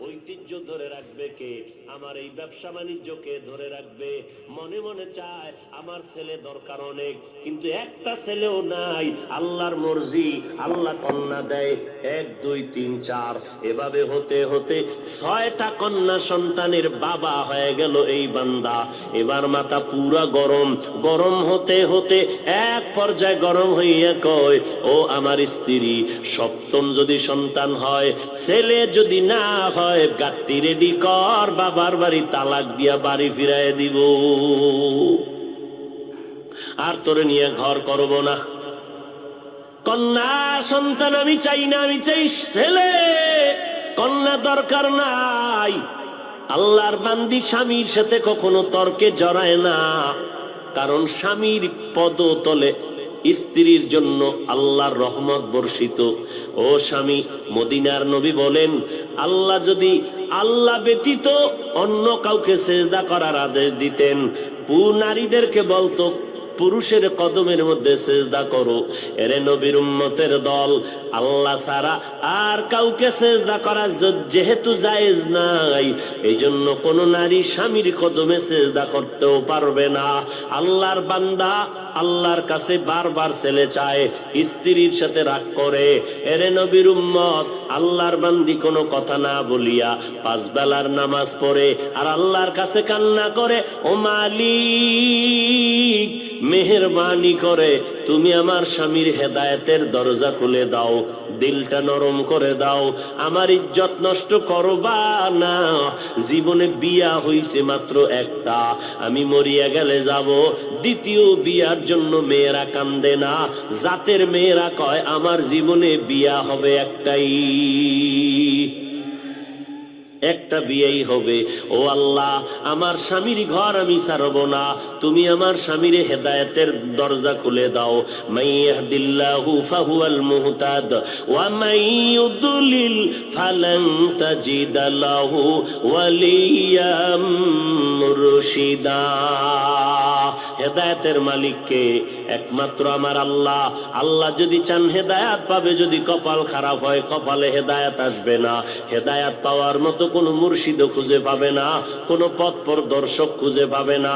ঐতিহ্য ধরে রাখবে কে? আমার এই ব্যবসা বাণিজ্যকে ধরে রাখবে। মনে মনে চায়, আমার ছেলে দরকার অনেক, কিন্তু একটা ছেলেও নাই। আল্লাহর মর্জি, আল্লাহ কন্যা দেয়। এক, দুই, তিন, চার। এভাবে হতে হতে ছয়টা কন্যা সন্তানের বাবা হয়ে গেল এই বান্দা। এবার মাথা পুরা গরম। গরম হতে হতে এক পর্যায়ে গরম হইয়া কয়, ও আমার স্ত্রী, সপ্তম যদি সন্তান হয়, ছেলে যদি না হয় গাত্তি রেডি কর, বাবার বাড়ি তালাক দিয়া বাড়ি ফিরাই দিব। আর তোরে নিয়ে ঘর করব না। কন্যা সন্তান আমি চাই না, আমি চাই ছেলে। কন্যা দরকার নাই। আল্লাহর বান্দি স্বামীর সাথে কখনো তর্কে জড়ায় না। কারণ স্বামীর পদতলে স্ত্রীর জন্য আল্লাহর রহমত বর্ষিত। ও স্বামী, মদিনার নবী বলেন, আল্লাহ যদি আল্লাহ ব্যতীত অন্য কাউকে সেজদা করার আদেশ দিতেন পু নারীদেরকে বলতো পুরুষের কদমের মধ্যে সেজদা করো। এরে নবীর উম্মতের দল, আল্লাহ সারা আর কাউকে সেজদা করা যেহেতু জায়েজ নাই এই জন্য কোন নারী স্বামীর কদমে সেজদা করতেও পারবে না। আল্লাহর বান্দা আল্লাহর কাছে বারবার ছেলে চায়, স্ত্রীর সাথে রাগ করে। এরে নবীর উম্মত, আল্লাহর বান্দি কোনো কথা না বলিয়া পাঁচ বেলার নামাজ পড়ে, আর আল্লাহর কাছে কান্না করে, ও মালিক! মেহরবানি করে, তুমি আমার স্বামীর হেদায়েতের দরজা খুলে দাও, দিলটা নরম করে দাও, আমার ইজ্জত নষ্ট করবা না। জীবনে বিয়া হইছে মাত্র একটা, আমি মরিয়া গেলে যাব, দ্বিতীয় বিয়ার জন্য মেয়েরা কান্দে না, জাতের মেয়েরা কয়, আমার জীবনে বিয়া হবে একটাই। একটা বিয়েই হবে। ও আল্লাহ, আমার স্বামীর ঘর আমি ছাড়ব না। তুমি আমার স্বামীর হেদায়েতের দরজা খুলে দাও। মাইয়াহদিল্লাহু ফাহুয়াল মুহতাদ, ওয়া মাইয়ুদলিল ফালান তাজিদ ওয়ালিয়াম মুরশিদা। হেদায়েতের মালিককে একমাত্র আমার আল্লাহ। আল্লাহ যদি চান হেদায়াত পাবে, যদি কপাল খারাপ হয়, কপালে হেদায়াত আসবে না। হেদায়াত পাওয়ার মতো কোনো মুর্শিদ খুঁজে পাবে না, কোনো পথ দর্শক খুঁজে পাবে না।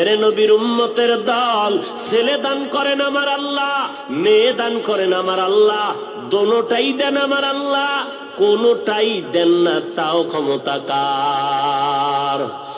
এরে নবীর উম্মতের দল, ছেলে দান করেন আমার আল্লাহ, মেয়ে দান করেন আমার আল্লাহ, দোনোটাই দেন আমার আল্লাহ, কোনোটাই দেন না, তাও ক্ষমতা কার?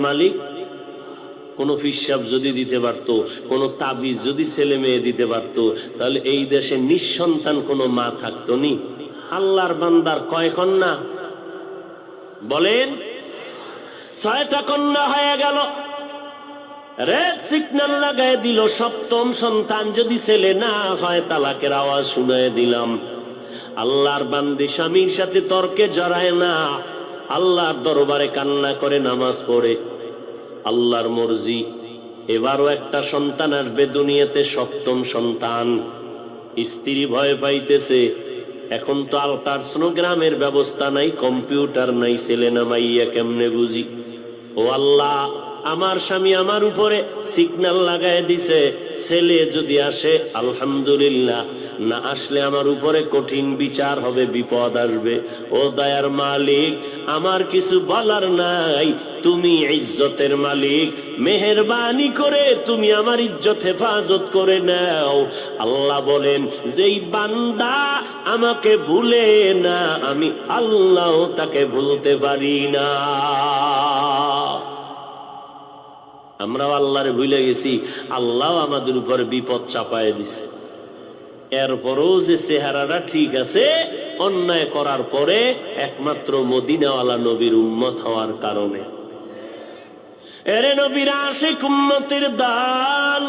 মালিক, কোন ফিসাব যদি দিতে পারতো, কোন তাবিজ যদি ছেলে মেয়ে দিতে পারতো, তাহলে এই দেশে নিঃসন্তান কোনো মা থাকতো নি। আল্লাহর বান্দার কয় কন্যা? বলেন, ছয়টা কন্যা হয়ে গেল। আল্লাহর বান্দি স্বামীর সাথে তর্কে জড়ায় না। আল্লাহর দরবারে কান্না করে নামাজ পড়ে। আল্লাহর মর্জি। এবারও একটা সন্তান আসবে দুনিয়াতে, সপ্তম সন্তান। স্ত্রী ভয় পাইতেছে। এখন তো আলট্রাসোনোগ্রামের ব্যবস্থা নাই, কম্পিউটার নাই ছেলে না মাইয়া কেমনে বুঝি? ও আল্লাহ আমার স্বামী আমার উপরে সিগনাল লাগায় দিছে, ছেলে যদি আসে, আলহামদুলিল্লাহ, না আসলে আমার উপরে কঠিন বিচার হবে, বিপদ আসবে। ও দয়ার মালিক, আমার কিছু বলার নাই, তুমি ইজ্জতের মালিক, মেহরবানি করে তুমি আমার ইজ্জত হেফাজত করে নাও। আল্লাহ বলেন, যেই বান্দা আমাকে ভুলে না, আমি আল্লাহ তাকে ভুলতে পারি না। আমরাও আল্লাহরে ভুলে গেছি আল্লাহ আমাদের উপরে বিপদ চাপায় দিছে। এরপরও যে চেহারাটা ঠিক আছে, অন্যায় করার পরে একমাত্র মদিনাওয়ালা নবীর উম্মত হওয়ার কারণে। এরে নবীর আশেক উম্মতের দাল,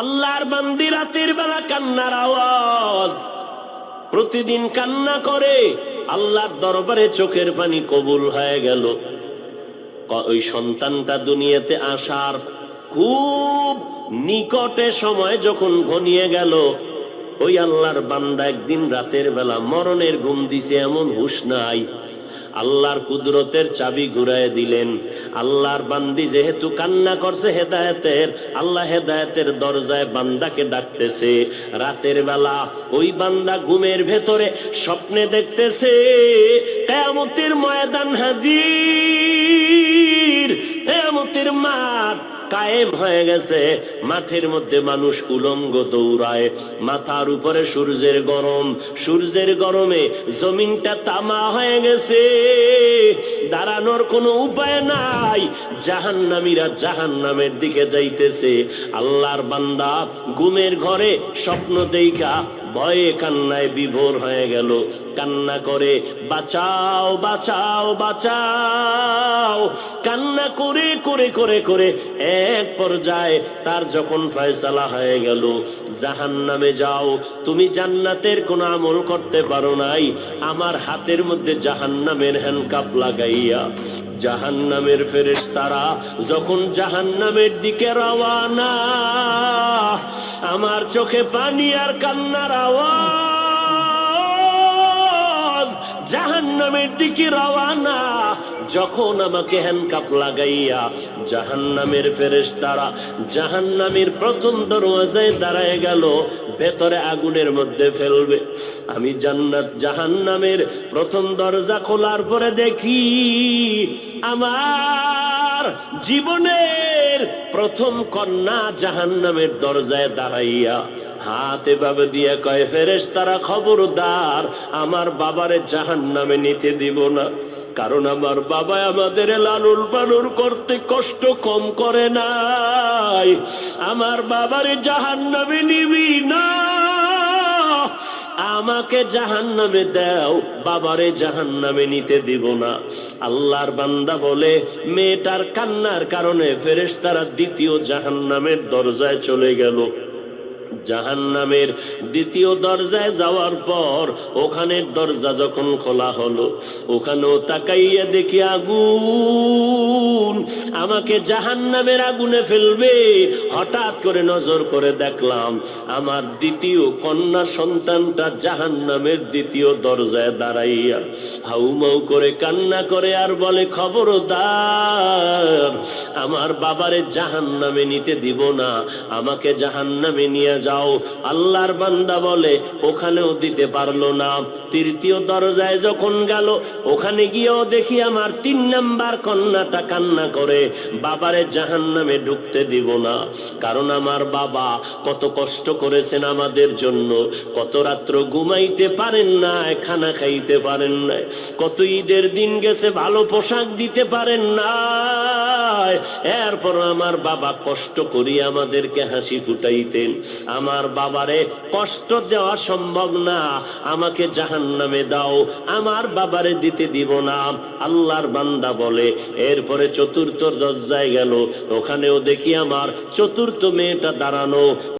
আল্লাহর বান্দি রাতের বেলা কান্নার আওয়াজ, প্রতিদিন কান্না করে, আল্লাহর দরবারে চোখের পানি কবুল হয়ে গেল। ওই সন্তানটা দুনিয়াতে আসার খুব নিকটে সময় যখন ঘনিয়ে গেল, ওই আল্লাহর বান্দা একদিন রাতের বেলা মরণের ঘুম দিছে, এমন হুশ নাই। আল্লাহর কুদরতের চাবি ঘুরায় দিলেন। আল্লাহর বান্দি যেহেতু কান্না করছে হেদায়েতের, আল্লাহ হেদায়েতের দরজায় বান্দাকে ডাকতেছে। রাতের বেলা ওই বান্দা ঘুমের ভেতরে স্বপ্নে দেখতেছে, কেয়ামতের ময়দান হাজির। কেয়ামতের মাঠ কায়েম হয়ে গেছে। মাঠের মধ্যে মানুষ উলঙ্গ দৌড়ায়। মাথার উপরে সূর্যের গরম। সূর্যের গরমে জমিনটা তামা হয়ে গেছে। দাঁড়ানোর কোনো উপায় নাই। জাহান্নামীরা জাহান্নামের দিকে যাইতেছে। আল্লাহর বান্দা ঘুমের ঘরে স্বপ্ন দেইখা ভয়ে কান্নায় বিভোর হয়ে গেল। কান্না করে, বাঁচাও বাঁচাও বাঁচাও। কান্না করে করে করে করে এক পর্যায়ে তার যখন ফয়সালা হয়ে গেল জাহান নামে যাও, তুমি জান্নাতের কোনো আমল করতে পারো নাই। আমার হাতের মধ্যে জাহান নামের হ্যান্ডকাপ লাগাইয়া জাহান নামের ফেরেস তারা যখন জাহান নামের দিকে রওয়ানা, আমার চোখে পানি আর কান্নার আওয়াজ। জাহান্নামের দিকে রওয়ানা। যখন আমাকে হ্যান্ডকাপ লাগাইয়া জাহান্নামের ফেরেশতারা জাহান্নামের প্রথম দরওয়াজায় দাঁড়ায় গেল, ভেতরে আগুনের মধ্যে ফেলবে। আমি জান্নাত, জাহান্নামের প্রথম দরজা খোলার পরে দেখি, আমার জীবনের প্রথম কন্যা জাহান্নামের দরজায় দাঁড়াইয়া হাত এভাবে দিয়ে কয় ফেরেস তারা খবরদার, আমার বাবারে জাহান্নামে নিতে দিব না। কারণ আমার বাবা আমাদের লালুর পালুর করতে কষ্ট কম করে নাই। আমার বাবারে জাহান্নামে নিবি না। আমাকে জাহান নামে দাও, বাবারে জাহান নামে নিতে দিব না। আল্লাহর বান্দা বলে, মেয়েটার কান্নার কারণে ফেরেশতারা দ্বিতীয় জাহান নামের দরজায় চলে গেল। জাহান নামের দ্বিতীয় দরজায় যাওয়ার পর ওখানের দরজা যখন খোলা হলো, ওখানেও তাকাইয়া দেখি আগুন। আমাকে জাহান নামের আগুনে ফেলবে। হঠাৎ করে নজর করে দেখলাম, আমার দ্বিতীয় কন্যা সন্তানটা জাহান নামের দ্বিতীয় দরজায় দাঁড়াইয়া হাউমাউ করে কান্না করে আর বলে, খবরদার, আমার বাবারে জাহান নামে নিতে দিব না, আমাকে জাহান নামে নিয়ে যাও। আল্লাহর বান্দা বলে, ওখানেও দিতে পারল না। তৃতীয় দরজায় যখন গেল, ওখানে গিয়েও দেখি আমার তিন নাম্বার কন্যাটা কান্না করে। বাবারে জাহান নামে ঢুকতে দিব না। কারণ আমার বাবা কত কষ্ট করেছেন আমাদের জন্য। কত রাত্র ঘুমাইতে পারেন না, খানা খাইতে পারেন না। কত ঈদের দিন গেছে, ভালো পোশাক দিতে পারেন না। এরপর আমার বাবা কষ্ট করি আমাদেরকে হাসি ফুটাইতেন। আমার বাবারে কষ্ট দেওয়া সম্ভব না। আমাকে জাহান নামে দাও। আমার বাবারে দিতে দিব না। আল্লাহর বান্দা বলে। এরপরে চতুর্থ দরজায় গেল। ওখানেও দেখি আমার চতুর্থ মেয়েটা দাঁড়ানো।